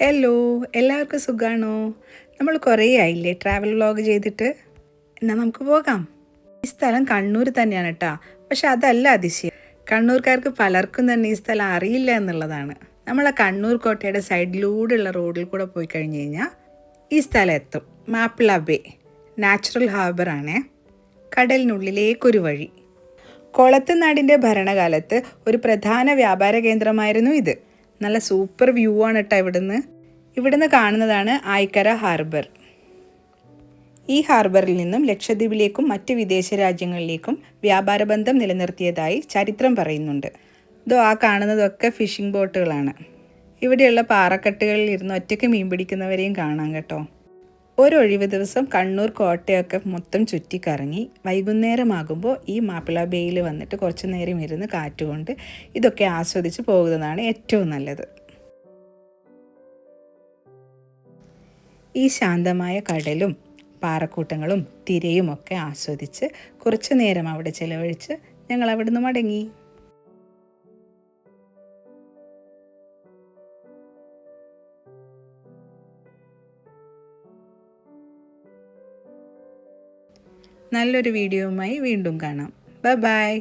Hello എല്ലാവർക്കും സുഖമാണോ നമ്മൾ കുറേ ആയില്ലേ ട്രാവൽ വ്ളോഗ് ചെയ്തിട്ട്? എന്നാൽ നമുക്ക് പോകാം. ഈ സ്ഥലം കണ്ണൂർ തന്നെയാണ് കേട്ടോ പക്ഷെ അതല്ല അതിശയം. കണ്ണൂർക്കാർക്ക് പലർക്കും തന്നെ ഈ സ്ഥലം അറിയില്ല എന്നുള്ളതാണ്. നമ്മൾ ആ കണ്ണൂർ കോട്ടയുടെ സൈഡിലൂടെയുള്ള റോഡിൽ കൂടെ പോയി കഴിഞ്ഞ് കഴിഞ്ഞാൽ ഈ സ്ഥലം എത്തും. മാപ്പിള ബേ നാച്ചുറൽ ഹാർബറാണേ കടലിനുള്ളിലേക്കൊരു വഴി. കൊളത്തുനാടിന്റെ ഭരണകാലത്ത് ഒരു പ്രധാന വ്യാപാര കേന്ദ്രമായിരുന്നു ഇത്. നല്ല സൂപ്പർ വ്യൂ ആണ് കേട്ടോ ഇവിടുന്ന്. ഇവിടുന്ന് കാണുന്നതാണ് ആയിക്കര ഹാർബർ. ഈ ഹാർബറിൽ നിന്നും ലക്ഷദ്വീപിലേക്കും മറ്റ് വിദേശ രാജ്യങ്ങളിലേക്കും വ്യാപാര ബന്ധം നിലനിർത്തിയതായി ചരിത്രം പറയുന്നുണ്ട്. ഇതോ ആ കാണുന്നതൊക്കെ ഫിഷിംഗ് ബോട്ടുകളാണ്. ഇവിടെയുള്ള പാറക്കെട്ടുകളിൽ ഇരുന്ന് ഒറ്റയ്ക്ക് മീൻ പിടിക്കുന്നവരെയും കാണാം കേട്ടോ. ഒരൊഴിവ് ദിവസം കണ്ണൂർ കോട്ടയൊക്കെ മൊത്തം ചുറ്റിക്കറങ്ങി വൈകുന്നേരമാകുമ്പോൾ ഈ മാപ്പിള ബേയിൽ വന്നിട്ട് കുറച്ച് നേരം ഇരുന്ന് കാറ്റുകൊണ്ട് ഇതൊക്കെ ആസ്വദിച്ച് പോകുന്നതാണ് ഏറ്റവും നല്ലത്. ഈ ശാന്തമായ കടലും പാറക്കൂട്ടങ്ങളും തിരയും ഒക്കെ ആസ്വദിച്ച് കുറച്ചു നേരം അവിടെ ചിലവഴിച്ച് ഞങ്ങൾ അവിടുന്ന് മടങ്ങി. നല്ലൊരു വീഡിയോയുമായി വീണ്ടും കാണാം. Bye bye